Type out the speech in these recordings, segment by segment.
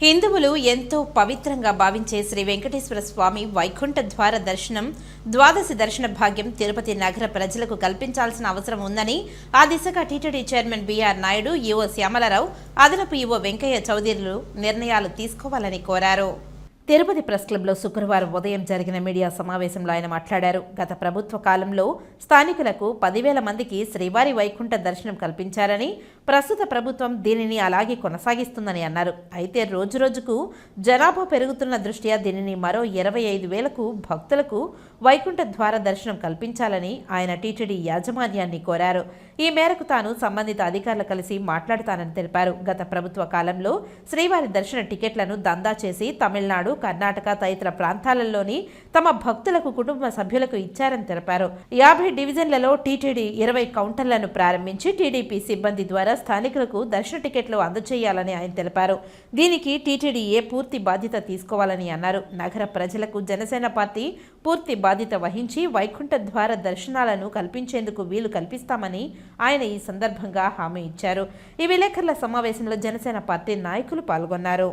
హిందువులు ఎంతో పవిత్రంగా భావించే శ్రీ వెంకటేశ్వర స్వామి వైకుంఠ ద్వార దర్శనం ద్వాదశి దర్శన భాగ్యం తిరుపతి నగర ప్రజలకు కల్పించాల్సిన అవసరం ఉందని ఆ దిశగా TTD chairman B R Naidu EO Shyamala Rao అదనపు ఈవో వెంకయ్య చౌదరిలు నిర్ణయాలు తీసుకోవాలని కోరారు. తిరుపతి ప్రెస్ క్లబ్లో శుక్రవారం ఉదయం జరిగిన మీడియా సమావేశంలో ఆయన మాట్లాడారు. గత ప్రభుత్వ కాలంలో స్థానికులకు పదివేల మందికి శ్రీవారి వైకుంఠ దర్శనం కల్పించారని ప్రస్తుత ప్రభుత్వం దీనిని అలాగే కొనసాగిస్తుందని అన్నారు. అయితే రోజురోజుకు జనాభా పెరుగుతున్న దృష్ట్యా దీనిని మరో ఇరవై ఐదు వేలకు భక్తులకు వైకుంఠ ద్వార దర్శనం కల్పించాలని ఆయన టీటీడీ యాజమాన్యాన్ని కోరారు. ఈ మేరకు తాను సంబంధిత అధికారులు కలిసి మాట్లాడతానని తెలిపారు. గత ప్రభుత్వ కాలంలో శ్రీవారి దర్శన టికెట్లను దందా చేసి తమిళనాడు కర్ణాటక తదితర ప్రాంతాలలోని తమ భక్తులకు కుటుంబ సభ్యులకు ఇచ్చారని తెలిపారు. యాభై డివిజన్లలో టీటీడీ ఇరవై కౌంటర్లను ప్రారంభించి టీడీపీ సిబ్బంది ద్వారా స్థానికులకు దర్శన టికెట్లు అందజేయాలని ఆయన తెలిపారు. దీనికి టీటీడీ ఏ పూర్తి బాధ్యత తీసుకోవాలని అన్నారు. నగర ప్రజలకు జనసేన పార్టీ పూర్తి బాధ్యత వహించి వైకుంఠ ద్వార దర్శనాలను కల్పించేందుకు వీలు కల్పిస్తామని ఆయన ఈ సందర్భంగా హామీ ఇచ్చారు. ఈ విలేకరుల సమావేశంలో జనసేన పార్టీ నాయకులు పాల్గొన్నారు.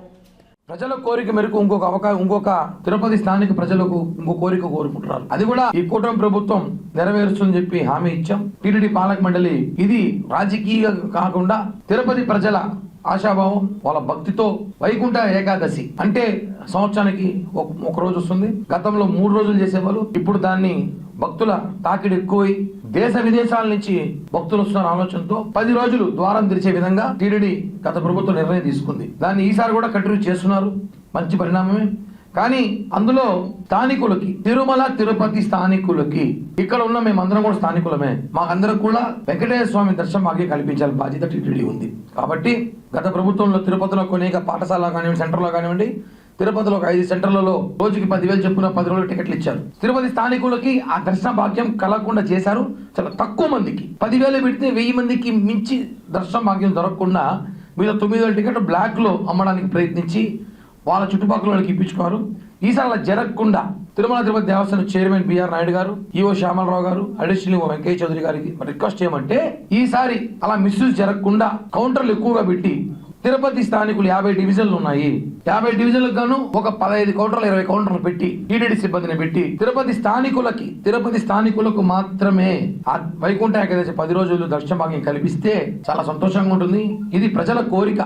ప్రజల కోరిక మేరకు ఇంకొక అవకాశం ఇంకొక తిరుపతి స్థానిక ప్రజలకు ఇంకో కోరిక కోరుకుంటున్నారు. అది కూడా ఈ కూటమి ప్రభుత్వం నెరవేరుస్తుందని చెప్పి హామీ ఇచ్చాం. టీటీడీ పాలక మండలి ఇది రాజకీయ కాకుండా తిరుపతి ప్రజల ఆశాభావం వాళ్ళ భక్తితో వైకుంఠ ఏకాదశి అంటే సంవత్సరానికి ఒక ఒక రోజు వస్తుంది. గతంలో మూడు రోజులు చేసేవాళ్ళు ఇప్పుడు దాన్ని భక్తుల తాకిడి ఎక్కువై దేశ విదేశాల నుంచి భక్తులు వస్తున్న ఆలోచనతో పది రోజులు ద్వారం తెరిచే విధంగా టీడీడీ గత ప్రభుత్వం నిర్ణయం తీసుకుంది. దాన్ని ఈసారి కూడా కంటిన్యూ చేస్తున్నారు. మంచి పరిణామమే. కానీ అందులో స్థానికులకి తిరుమల తిరుపతి స్థానికులకి ఇక్కడ ఉన్న మేమందరం కూడా స్థానికులమే. మాకందరం కూడా వెంకటేశ్వర స్వామి దర్శనం మాకే కల్పించాలి బాధ్యత టీటీడీ ఉంది. కాబట్టి గత ప్రభుత్వంలో తిరుపతిలో కొనేక పాఠశాల కానివ్వండి సెంటర్లో కానివ్వండి తిరుపతిలో ఒక ఐదు సెంటర్లలో రోజుకి పదివేలు చెప్పున పది రోజులు టికెట్లు ఇచ్చారు. తిరుపతి స్థానికులకి ఆ దర్శన భాగ్యం కలగకుండా చేశారు. చాలా తక్కువ మందికి. పదివేలు పెడితే వెయ్యి మందికి మించి దర్శన భాగ్యం దొరకకుండా మీద తొమ్మిది వేల టికెట్ బ్లాక్లో అమ్మడానికి ప్రయత్నించి వాళ్ళ చుట్టుపక్కల వాళ్ళకి ఇప్పించుకున్నారు. ఈసారి అలా జరగకుండా తిరుమల తిరుపతి దేవస్థానం చైర్మన్ బిఆర్ నాయుడు గారు ఈఓ శ్యామలరావు గారు అడిషనల్ ఈఓ వెంకయ్య చౌదరి గారికి రిక్వెస్ట్ చేయమంటే ఈసారి అలా మిస్యూజ్ జరగకుండా కౌంటర్లు ఎక్కువగా పెట్టి తిరుపతి స్థానికులు యాభై డివిజన్లు ఉన్నాయి. యాభై డివిజన్లకు గాను ఒక పదహైదు కౌంటర్లు ఇరవై కౌంటర్లు పెట్టి టీటీడీ సిబ్బందిని పెట్టి తిరుపతి స్థానికులకి తిరుపతి స్థానికులకు మాత్రమే ఆ వైకుంఠ ఏకాదశి పది రోజులు దర్శన భాగం కల్పిస్తే చాలా సంతోషంగా ఉంటుంది. ఇది ప్రజల కోరిక.